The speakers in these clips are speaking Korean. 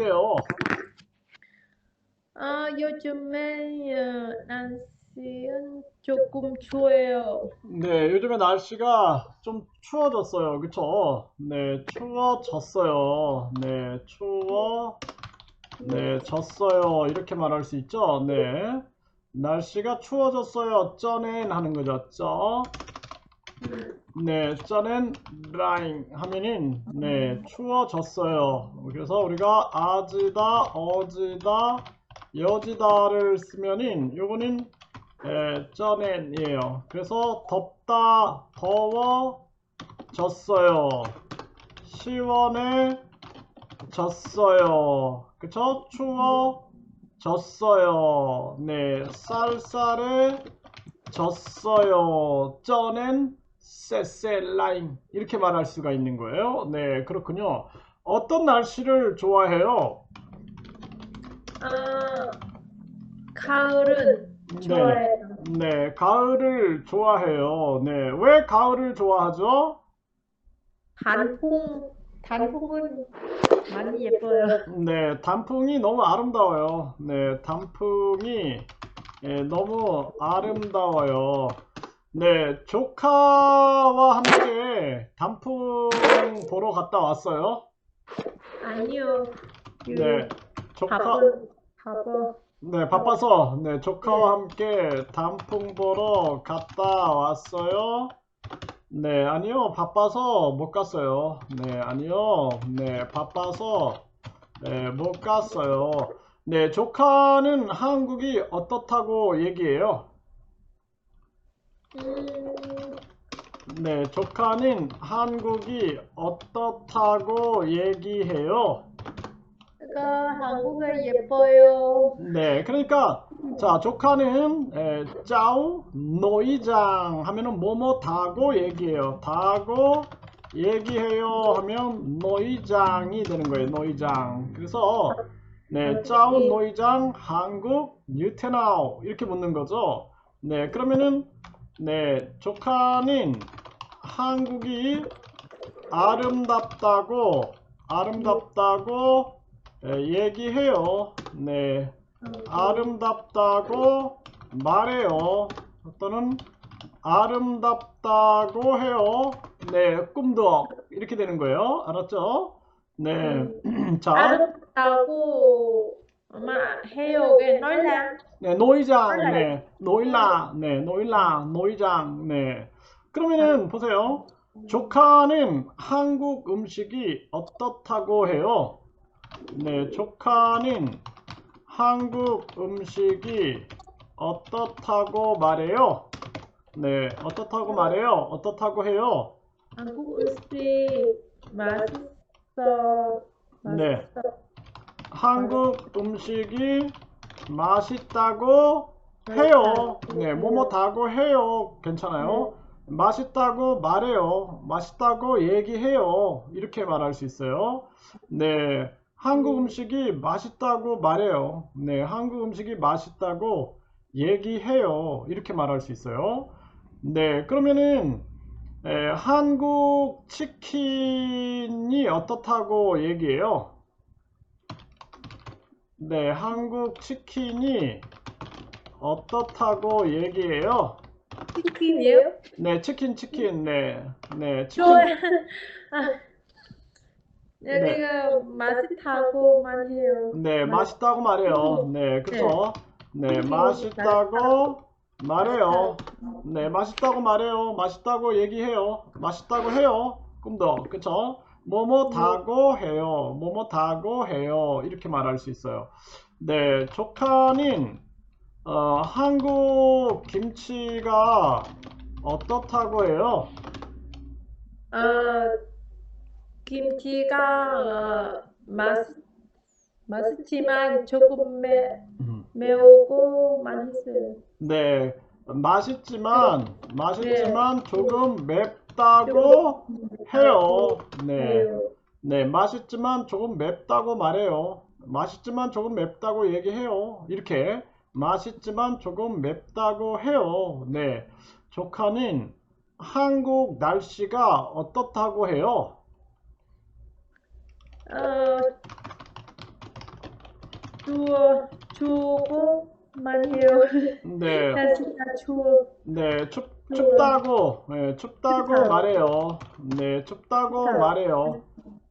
어때요? 아, 요즘에 어, 날씨는 조금 추워요. 네, 요즘에 날씨가 좀 추워졌어요. 그쵸? 네, 추워졌어요. 네, 추워, 네, 졌어요. 이렇게 말할 수 있죠? 네. 날씨가 추워졌어요. 쩌는 하는 거죠. 쩌. 네, 쩌는 라인 하면은 네, 추워졌어요. 그래서 우리가 아지다, 어지다, 여지다를 쓰면은 요거는 예, 쩌낸이에요. 그래서 덥다, 더워졌어요. 시원해졌어요. 그쵸? 추워졌어요. 네, 쌀쌀해졌어요. 쩌낸 쎄쎄라인 이렇게 말할 수가 있는 거예요. 네, 그렇군요. 어떤 날씨를 좋아해요? 아, 가을은 네. 좋아해요. 네, 가을을 좋아해요. 네, 왜 가을을 좋아하죠? 단풍, 단풍은 많이 예뻐요. 네, 단풍이 너무 아름다워요. 네, 단풍이 예, 너무 아름다워요. 네, 조카와 함께 단풍 보러 갔다 왔어요. 아니요. 그 네, 조카, 바빠. 네, 바빠서, 네, 조카와 함께 단풍 보러 갔다 왔어요. 네, 아니요, 바빠서 못 갔어요. 네, 아니요, 네, 바빠서, 네, 못 갔어요. 네, 조카는 한국이 어떻다고 얘기해요? 음, 네, 조카는 한국이 어떻다고 얘기해요? 그가 한국에 예뻐요. 네, 그러니까 자 조카는 에, 짜오 노이장 하면은 뭐뭐 다고 얘기해요. 다고 얘기해요 하면 노이장이 되는 거예요. 노이장. 그래서 네, 짜오 노이장 한국 뉴테나오 이렇게 묻는 거죠. 네, 그러면은 네, 조카는 한국이 아름답다고 아름답다고 에, 얘기해요. 네. 아름답다고 말해요. 또는 아름답다고 해요. 네, 꿈도 이렇게 되는 거예요. 알았죠? 네. 자, 아름다고 heo cái nói là 네, 노이장, 네, 노일라, 네, 노일라, 노이장, 네. 그러면은 보세요. 조카는 한국 음식이 어떻다고 해요? 네, 조카는 한국 음식이 어떻다고 말해요? 네, 어떻다고 말해요? 어떻다고 해요? 한국 음식 맛있어 네. 맛있어 한국 음식이 맛있다고 해요. 네, 뭐뭐다고 해요. 괜찮아요. 맛있다고 말해요. 맛있다고 얘기해요. 이렇게 말할 수 있어요. 네, 한국 음식이 맛있다고 말해요. 네, 한국 음식이 맛있다고 얘기해요. 이렇게 말할 수 있어요. 네, 그러면은 에, 한국 치킨이 어떻다고 얘기해요? 네, 한국 치킨이 어떻다고 얘기해요? 치킨이요? 네, 치킨, 치킨, 네, 네, 치킨, 좋아요 아, 여기가 맛있다고 말해요 네, 맛있다고 말해요. 네, 그쵸? 네, 맛있다고 말해요. 네, 맛있다고 말해요. 맛있다고 얘기해요. 맛있다고 해요. 꿈도, 그쵸? 뭐뭐다고 해요. 뭐뭐다고 해요. 이렇게 말할 수 있어요. 네, 조카는 어, 한국 김치가 어떻다고 해요? 아, 김치가 어, 맛 맛있지만 조금 매, 매우고 맛있어요 네, 맛있지만, 맛있지만 조금 맵 다고 해요. 네, 매우. 네, 맛있지만 조금 맵다고 말해요. 맛있지만 조금 맵다고 얘기해요. 이렇게, 맛있지만 조금 맵다고 해요. 네, 조카는 한국 날씨가 어떻다고 해요? 어, cũng man hiểu 네, 진짜 chua 네, 춥, 춥다고, 네, 춥다고 춥다. 말해요. 네, 춥다고 춥다. 말해요.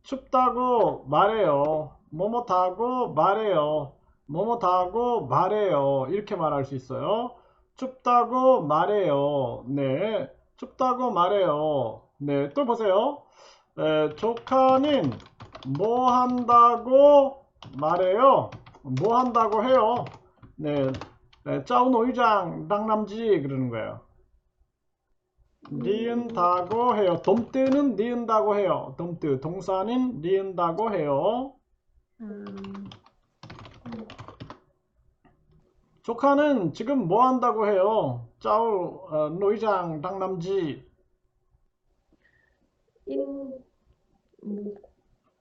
춥다고 말해요. 뭐뭐다고 말해요. 뭐뭐다고 말해요. 이렇게 말할 수 있어요. 춥다고 말해요. 네, 춥다고 말해요. 네, 또 보세요. 에, 조카는 뭐 한다고 말해요. 뭐 한다고 해요. 네, 네, 짜오 노이장 랑남지 그러는 거예요. 니은다고 해요. 돔뜨는 니은다고 해요. 돔뜨 동사는 니은다고 해요. 조카는 지금 뭐 한다고 해요? 짜오 어, 노이장 랑남지 in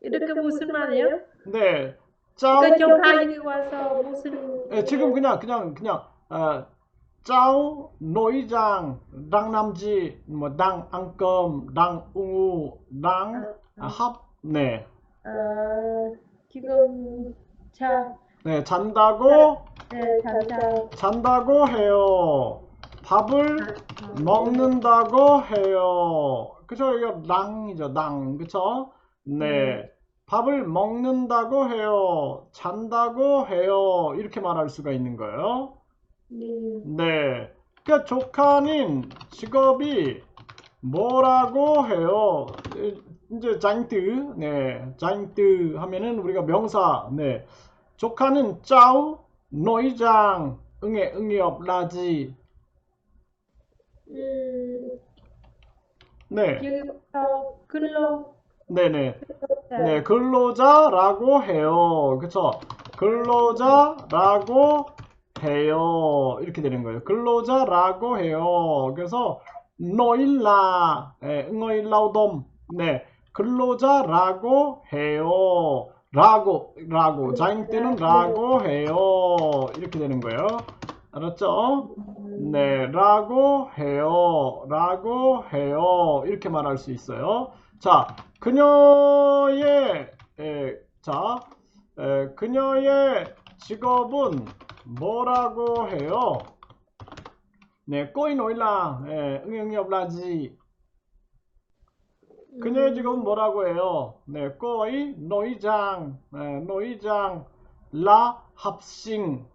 이렇게 무슨 말이에요? 네, 짜오 그 조카이 와서 무슨 네, 지금 그냥 그냥 그냥 어, 짜오 노이장 랑남지 뭐당 앙검 당 웅우 당합 네. 아, 지금 자, 네, 잔다고 네, 잠깐 잔다고 해요. 밥을 먹는다고 해요. 그죠? 이거 랑이죠, 랑. 그쵸? 네. 밥을 먹는다고 해요. 잔다고 해요. 이렇게 말할 수가 있는 거예요. 네, 네. 그 조카는 직업이 뭐라고 해요? 이제 장뜨, 네, 장뜨 하면은 우리가 명사, 네. 조카는 짜오, 노이장, 응애, 응애업, 라지. 음, 네, 근로 네네. 네, 근로자라고 해요. 그쵸? 근로자라고 해요. 이렇게 되는 거예요. 근로자라고 해요. 그래서 노일라, 예, 응어일라우돔, 네, 근로자라고 해요. 라고, 라고, 자잉 때는 라고 해요. 이렇게 되는 거예요. 알았죠? 네, 라고 해요. 라고 해요. 이렇게 말할 수 있어요. 자, 그녀의, 에, 자, 에, 그녀의 직업은 뭐라고 해요? 네, 꼬이 노일라, 예, 응용이 없라지. 그녀의 직업은 뭐라고 해요? 네, 꼬이 노이장, 예, 노이장, 라 합싱.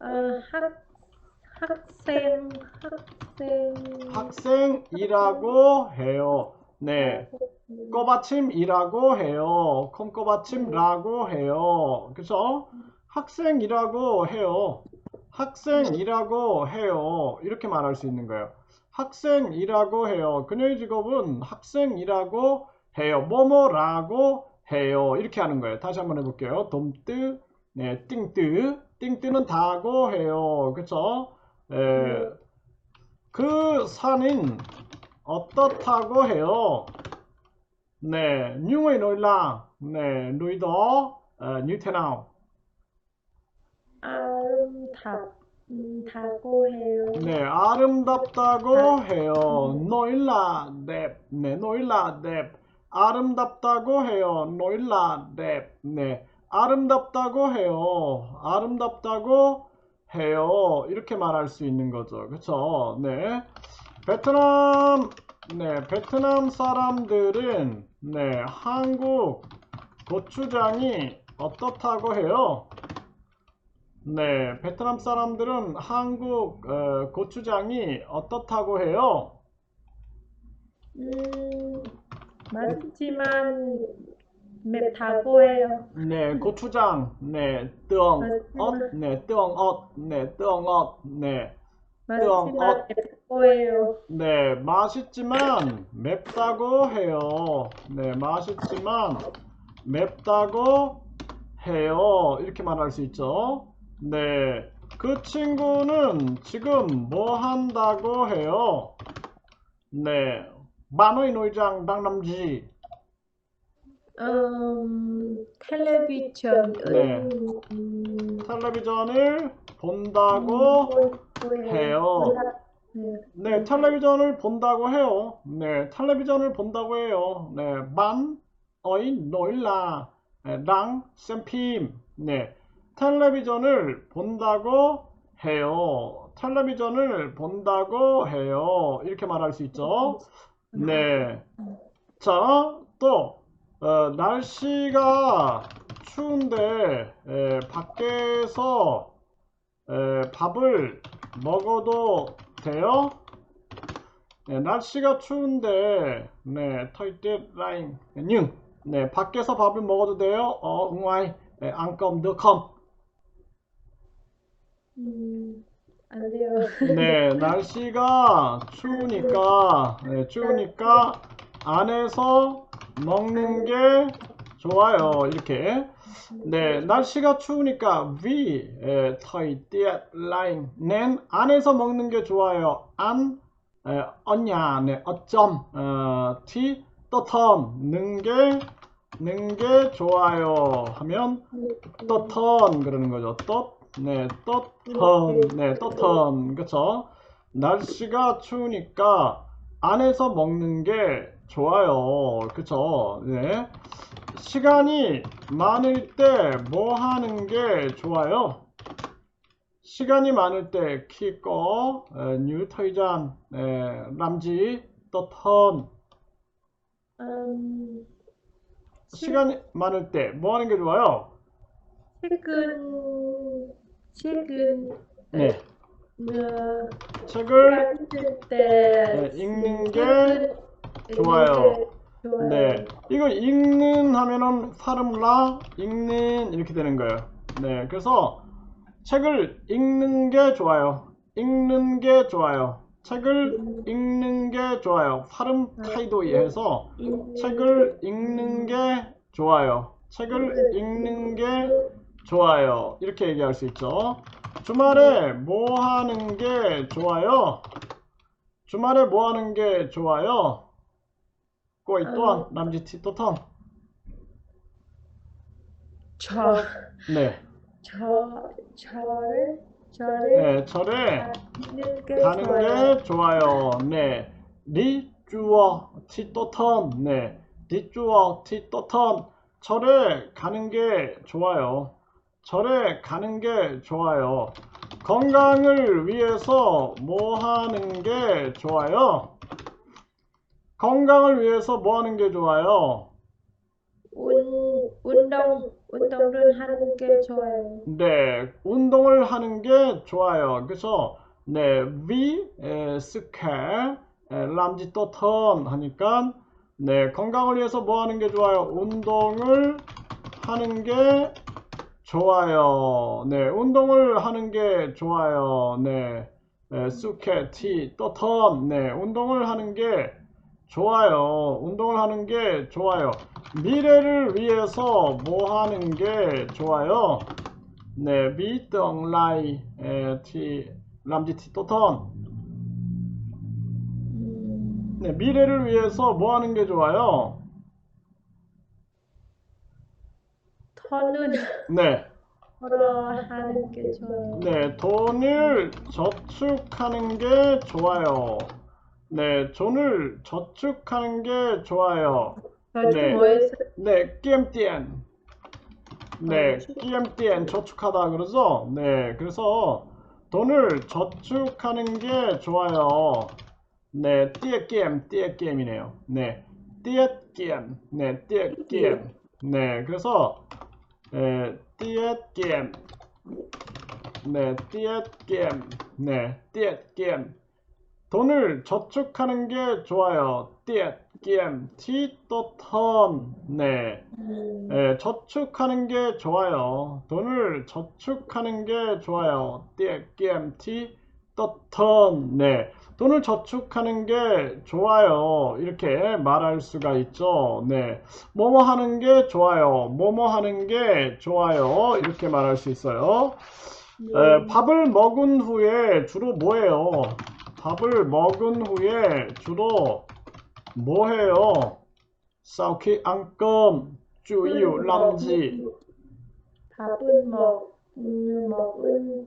아, 학 학생 학생 학생이라고 해요. 네. 꼬받침이라고 해요. 콩꼬받침라고 해요. 그죠? 학생이라고 해요. 학생이라고 해요. 이렇게 말할 수 있는 거예요. 학생이라고 해요. 그녀의 직업은 학생이라고 해요. 뭐뭐라고 해요. 이렇게 하는 거예요. 다시 한번 해볼게요. 돔뜨, 네, 띵뜨. 띵뜨는 다고 해요. 그쵸? 네. 그 산은 어떻다고 해요? 네, 뉴의 놀라, 네, 누이더, 어, 뉴테나우. 아름답 다고 해요. 네, 아름답다고 해요. 노일라 넵. 네, 노일라 넵. 아름답다고 해요. 노일라 넵. 네, 아름답다고 해요. 아름답다고 해요. 이렇게 말할 수 있는 거죠. 그쵸? 네. 베트남, 네, 베트남 사람들은, 네, 한국 고추장이 어떻다고 해요? 네, 베트남 사람들은 한국 어, 고추장이 어떻다고 해요? 음, 맛있지만 맵다고 해요. 네, 고추장, 네, 뜨엉, 엇, 네, 뜨엉, 엇, 네, 뜨엉, 엇, 네, 뜨엉, 엇, 맵다고 해요. 네, 맛있지만 맵다고 해요. 네, 맛있지만 맵다고 해요. 이렇게 말할 수 있죠. 네, 그 친구는 지금 뭐 한다고 해요? 네, 만의 노이장 당남지. 음, 텔레비전 네. 음, 텔레비전을 본다고 해요. 네. 네, 텔레비전을 본다고 해요. 네, 텔레비전을 본다고 해요. 네, 만, 어이, 노일라, 네, 랑, 샘핌. 네, 텔레비전을 본다고 해요. 텔레비전을 본다고 해요. 이렇게 말할 수 있죠. 네. 자, 또, 어, 날씨가 추운데, 에, 밖에서 에, 밥을 먹어도 돼요? 네, 날씨가 추운데, 네, 터이트 라인, nhưng, 네, 밖에서 밥을 먹어도 돼요? 어, ngoài, 네, được không? 음, 안 돼요. 네, 날씨가 추우니까, 네, 추우니까 안에서 먹는 게 좋아요. 이렇게. 네, 날씨가 추우니까 vì 에, thời tiết lạnh 안에서 먹는 게 좋아요. ăn 에, ở nhà 네, trong 어, thì tốt hơn 는 게, 는게 좋아요. 하면 hơn 그러는 거죠. tốt 네, hơn 네, tốt hơn 그쵸? 날씨가 추우니까 안에서 먹는 게 좋아요. 그쵸? 네. 시간이 많을 때 뭐 하는 게 좋아요? 시간이 많을 때 gian ờ, làm gì tốt hơn? 음, 시간이 많을 때 뭐 하는 게 좋아요? 책은, 책은, 네. 어, 책을 읽을 때, 네, 읽는 게 좋아요. 네. 이거 읽는 하면은 파름라 읽는 이렇게 되는 거예요. 네. 그래서 책을 읽는 게 좋아요. 읽는 게 좋아요. 책을 읽는 게 좋아요. 발음 타이도에 의해서 읽는 책을 읽는 게 좋아요. 책을 읽는 게 좋아요. 이렇게 얘기할 수 있죠. 주말에 뭐 하는 게 좋아요? 주말에 뭐 하는 게 좋아요? 꼬이 또한 남지티 또턴. 저, 네. 저, 저를, 저를 네, 절에 가는 게 가는 좋아요. 게 좋아요. 네. 리 주어 티 또턴. 네. 리 주어 티 또턴. 절에 가는 게 좋아요. 절에 가는 게 좋아요. 건강을 위해서 뭐 하는 게 좋아요? 건강을 위해서 뭐 하는 게 좋아요? 운, 운동, 운동을 하는 게 좋아요. 네, 운동을 하는 게 좋아요. 그래서 네, 에, làm gì tốt hơn 하니까 네, 건강을 위해서 뭐 하는 게 좋아요? 운동을 하는 게 좋아요. 네, 운동을 하는 게 좋아요. 네, khỏe thì tốt hơn. 네, 운동을 하는 게 좋아요. 운동을 하는 게 좋아요. 미래를 위해서 뭐 하는 게 좋아요? 네, 에, thì làm gì thì tốt hơn. 음, 네, 미래를 위해서 뭐 하는 게 좋아요? 터는 네, 하는 게 좋아요. 네, 돈을 저축하는 게 좋아요. 네, 돈을 저축하는 게 좋아요. 네. 뭐에서 네, 끼엠띠엔. 네, 끼엠띠엔 저축하다 그러죠? 네, 그래서 돈을 저축하는 게 좋아요. 네, 띠에끼엠, 띠에끼엠이네요. 네, 띠에끼엠, 네, 띠에끼엠. 네, 그래서 에, 띠에끼엠. 네, 띠에끼엠. 네, 띠에끼엠. 돈을 저축하는 게 좋아요. 띠에끼엠, 티또턴. 네. 음, 예, 저축하는 게 좋아요. 돈을 저축하는 게 좋아요. TMT 떠턴. 네. 돈을 저축하는 게 좋아요. 이렇게 말할 수가 있죠. 네. 뭐뭐 하는 게 좋아요. 뭐뭐 하는 게 좋아요. 이렇게 말할 수 있어요. 에, 밥을 먹은 후에 주로 뭐해요? 밥을 먹은 후에 주로 뭐 해요? Sau khi ăn cơm, chủ yếu làm gì? 밥은 먹, 음, 먹은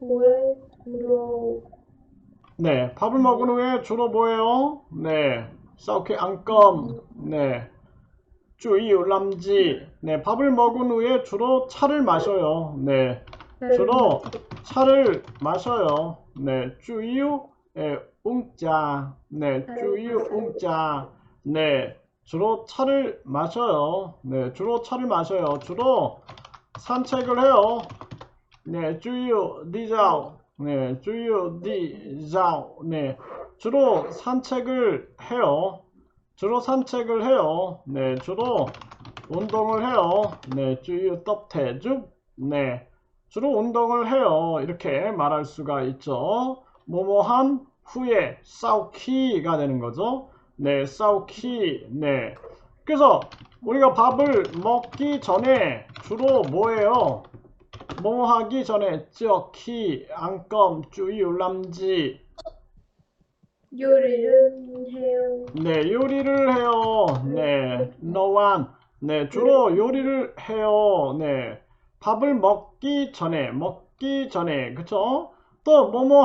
후에 주로 네, 밥을 먹은 후에 주로 뭐해요? 네, ăn cơm, 네, 주요 람지. 네, 밥을 먹은 후에 주로 차를 마셔요. 네, 주로 차를 마셔요. 네, 예, 웅자. 네, 주요 웅자. 네, 주로 차를 마셔요. 네, 주로 차를 마셔요. 주로 산책을 해요. 네, 주요 디자오. 네, 주요 디자오. 네, 주로 산책을 해요. 주로 산책을 해요. 네, 주로 운동을 해요. 네, 주요 떡태죽. 네, 주로 운동을 해요. 이렇게 말할 수가 있죠. 뭐뭐한 후에 싸우키가 되는 거죠. 네, 싸우키. 네. 그래서 우리가 밥을 먹기 전에 주로 뭐예요? 뭐 하기 전에 찌어키, 안검, 주의 울람지. 요리를 해요. 네, 요리를 해요. 네, 노안. 네, 주로 요리를 해요. 네, 밥을 먹기 전에, 먹기 전에, 그쵸? 또, 뭐뭐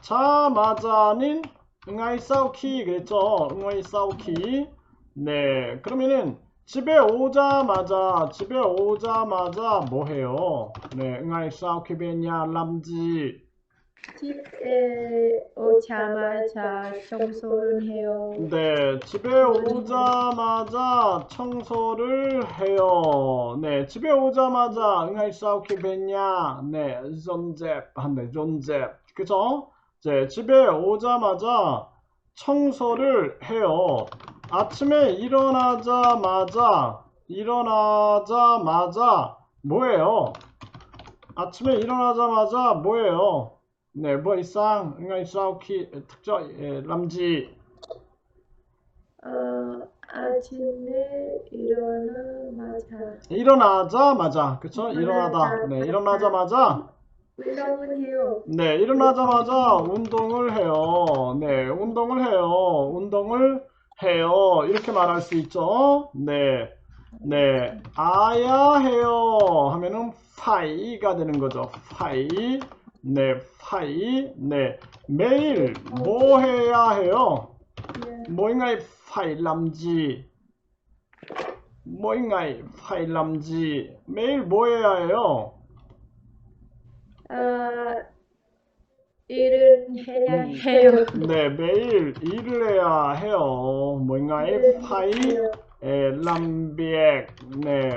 하자마자는 응아이 싸우키, 그랬죠? 응아이 싸우키. 네, 그러면은 집에 오자마자, 집에 오자마자 뭐 해요? 네, 응아이 싸우키 베냐 람지. 집에 오자마자 청소를 해요. 네, 집에 오자마자 청소를 해요. 네, 집에 오자마자 싸우키 뵀냐? 네, 존잽 한대, 존잽. 그죠? 네, 집에 오자마자 청소를 해요. 아침에 일어나자마자, 일어나자마자 뭐예요? 아침에 일어나자마자 뭐예요? 네, 뭐 이상 응할 싸우키 특정 예, 람지. 어, 아침에 일어나마자 일어나자마자, 그쵸? 일어나다. 네, 일어나자마자, 운동을 해요. 네, 일어나자마자 운동을 해요. 네, 운동을 해요. 운동을 해요. 이렇게 말할 수 있죠? 네, 네, 아야 해요. 하면은 파이가 되는 거죠. 파이. 네, 파이. 네, 매일 뭐 해야 해요? 뭐인가이 파일람지 뭐인가이 파일람지 매일 뭐 해야 해요? 아, 일은 해야 해요. 네 매일 일을 해야 해요 뭐인가이 파이 에, 람비액 네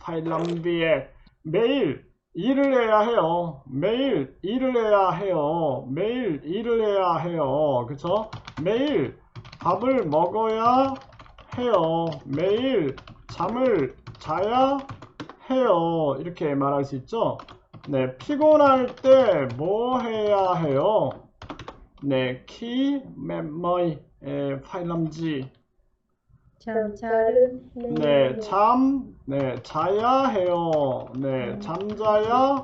파일람비액 매일 일을 해야 해요 매일 일을 해야 해요 매일 일을 해야 해요 그쵸? 매일 밥을 먹어야 해요. 매일 잠을 자야 해요. 이렇게 말할 수 있죠. 네, 피곤할 때 뭐 해야 해요? 네, 키, 멤머이, 에, 파일람지. 잠자는 해요. 네, 잠, 네, 자야 해요. 네, 잠자야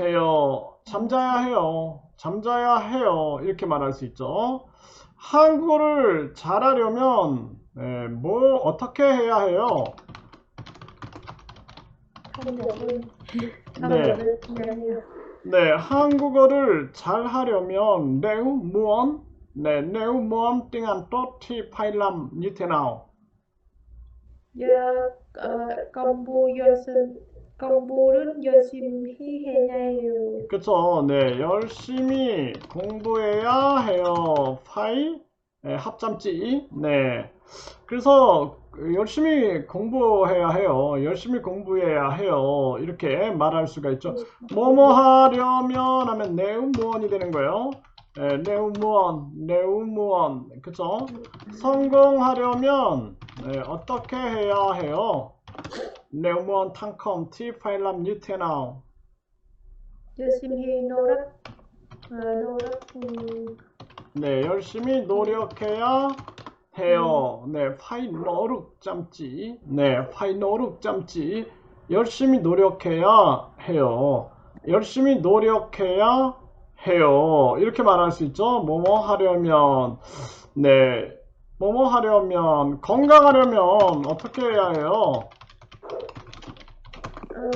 해요. 잠자야 해요. 잠자야 해요. 이렇게 말할 수 있죠. 한국어를 잘하려면 네, 뭐 어떻게 해야 해요? 네. 네, 한국어를 잘 하려면 내우 무언? 네, 내우 무언 띵한 또티 파일람 니테나오. 야, 공부 공부는 열심히 해야 해요. 그쵸? 네, 열심히 공부해야 해요. 파이 네, 합참지. 네. 그래서 열심히 공부해야 해요. 열심히 공부해야 해요. 이렇게 말할 수가 있죠. 뭐뭐 하려면 하면 내우무원이 되는 거예요. 네, 내우무원, 내우무원. 그쵸? 성공하려면 네, 어떻게 해야 해요? 내우무원 탕컴 티 파일람 뉴테나우. 열심히 노력 어, 노력 음, 네, 열심히 노력해야 해요. 네, 파이 노력 잠지. 네, 파이 노력 잠지. 열심히 노력해야 해요. 열심히 노력해야 해요. 이렇게 말할 수 있죠. 뭐뭐 하려면, 네, 뭐뭐 하려면, 건강하려면 어떻게 해야 해요? 어,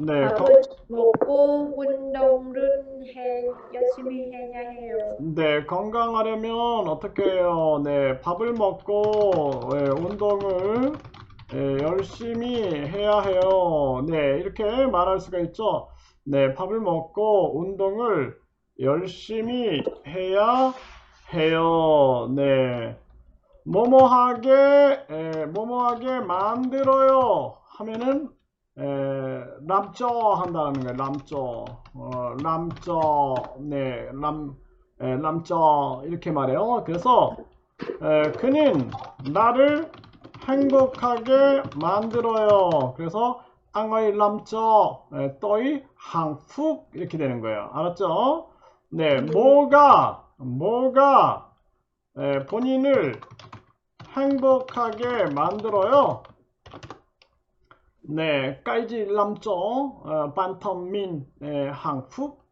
네, 거- 밥을 먹고 운동을 해, 열심히 해야 해요. 네, 건강하려면 어떻게 해요? 네, 밥을 먹고 예, 운동을 예, 열심히 해야 해요. 네, 이렇게 말할 수가 있죠. 네, 밥을 먹고 운동을 열심히 해야 해요. 네, 뭐뭐하게 예, 뭐뭐하게 만들어요 하면은 에, 람쩌 한다는 거예요. 람쩌. 어, 람쩌. 네, 람, 에, 람쩌. 이렇게 말해요. 그래서, 에, 그는 나를 행복하게 만들어요. 그래서, 앙의 람쩌, 에, 또이 항푹 이렇게 되는 거예요. 알았죠? 네, 뭐가, 뭐가, 에, 본인을 행복하게 만들어요? 네, 까이지 람쩌 어, 반텀민 에, 항푹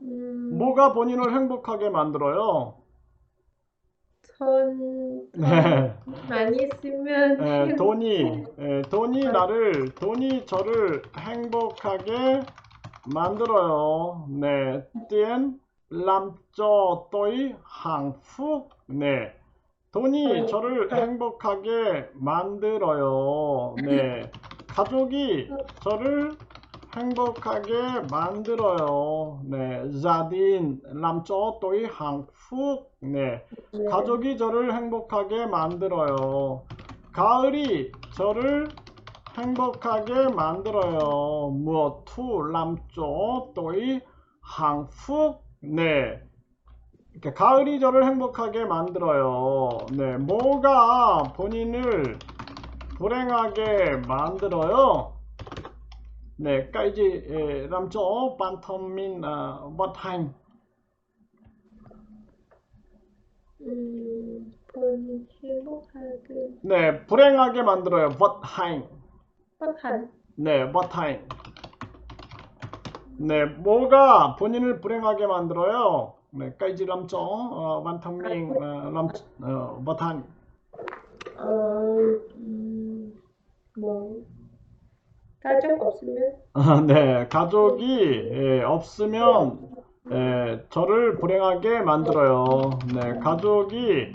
음, 뭐가 본인을 행복하게 만들어요? 돈, 네, 많이 쓰면 에, 돈이 에, 돈이 나를 돈이 저를 행복하게 만들어요. 네, cho tôi hạnh phúc. 네, 돈이 저를 행복하게 만들어요. 네, 가족이 저를 행복하게 만들어요. 네, cho tôi hạnh phúc. 네, 네. 가족이 저를 행복하게 만들어요. 가을이 저를 행복하게 만들어요. 무엇 투 람쪼 또이 항푹 네. 이렇게 가을이 저를 행복하게 만들어요. 네. 뭐가 본인을 불행하게 만들어요? 네. 까이지 에, 람쪼 반텀민 아, bất hạnh 음, 돈 행복하게 네. 불행하게 만들어요. bất hạnh 네, 버타임. 네, 뭐가 본인을 불행하게 만들어요? 네, 람쩌, 어, 완탕밍, 어, 람, 어, 버탄. 어, 음, 뭐 가족 없으면 아, 네, 가족이 예, 없으면 예, 저를 불행하게 만들어요. 네, 가족이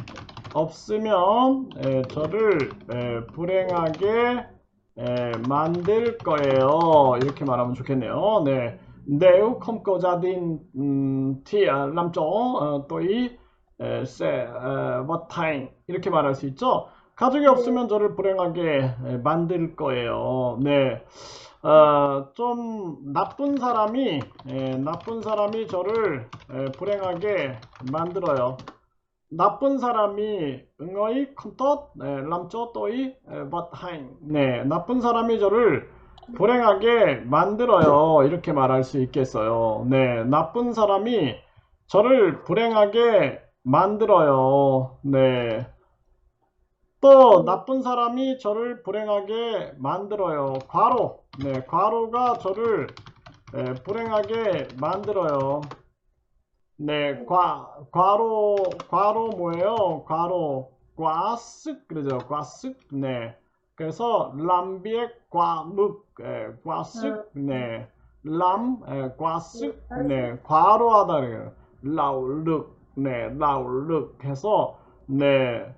없으면 예, 저를 예, 불행하게 예, 만들 거예요. 이렇게 말하면 좋겠네요. 네, nếu không có gia đình 음, thì làm cho 어, tôi 에, sẽ hạnh 이렇게 말할 수 있죠. 가족이 없으면 저를 불행하게 에, 만들 거예요. 네. 어, 좀 나쁜 사람이 에, 나쁜 사람이 저를 에, 불행하게 만들어요. 나쁜 사람이 응어이 컴텄 람쪼 또이 hạnh 네, 나쁜 사람이 저를 불행하게 만들어요. 이렇게 말할 수 있겠어요. 네, 나쁜 사람이 저를 불행하게 만들어요. 네. 또 나쁜 사람이 저를 불행하게 만들어요. 과로. 네, 과로가 저를 에, 불행하게 만들어요. 네, 과, 과로, 과로 뭐예요? 과로, 과쓱, 그러죠? 과쓱, 네. 그래서, 람비의 과묵, 에, 과쓱, 네. 람, 에, 과쓱, 네. 과로하다, 그래요. 라울륵, 네. 라울륵 해서, 네.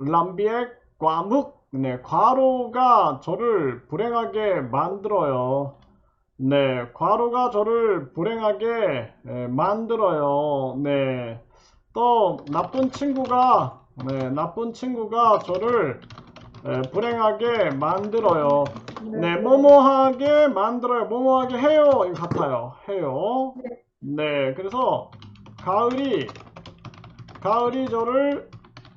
람비의 과묵, 네. 과로가 저를 불행하게 만들어요. 네, 과로가 저를 불행하게 에, 만들어요. 네, 또 나쁜 친구가 네, 나쁜 친구가 저를 에, 불행하게 만들어요. 네, 뭐뭐하게 만들어요. 뭐뭐하게 해요. 이거 같아요. 해요. 네, 그래서 가을이 가을이 저를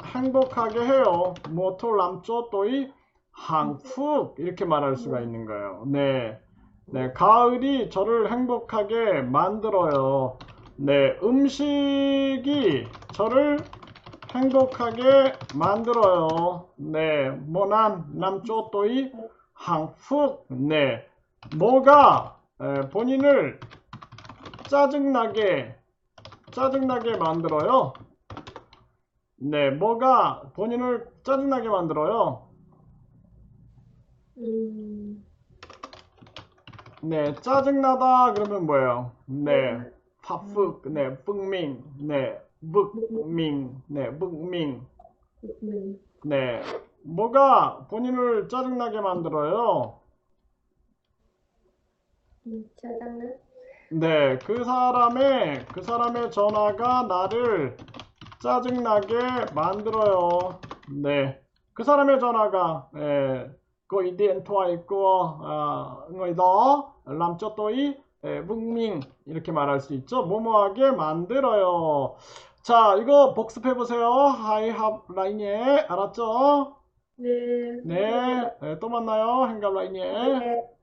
행복하게 해요. 모토 람쪼 또이 항푹 이렇게 말할 수가 있는 거예요. 네. 네, 가을이 저를 행복하게 만들어요. 네, 음식이 저를 행복하게 만들어요. 네, 모난 남쪽 또이 항푹. 네, 뭐가 에, 본인을 짜증나게 짜증나게 만들어요. 네, 뭐가 본인을 짜증나게 만들어요. 음, 네, 짜증나다 그러면 뭐예요? 네, 파프, 네, 뿡밍, 네, 북밍, 네, mình 네, 뭐가 본인을 짜증나게 만들어요? tăng nữa 네, 그 사람의, 그 사람의 전화가 나를 짜증나게 만들어요. 네, 그 사람의 전화가, thoại của 아, người đó làm cho tôi 예, mình 이렇게 말할 수 있죠. 뭐뭐하게 만들어요. 자, 이거 복습해 보세요. I have 라인에 알았죠? 네 네, 네, 또 만나요. 행갑 라인에. 네.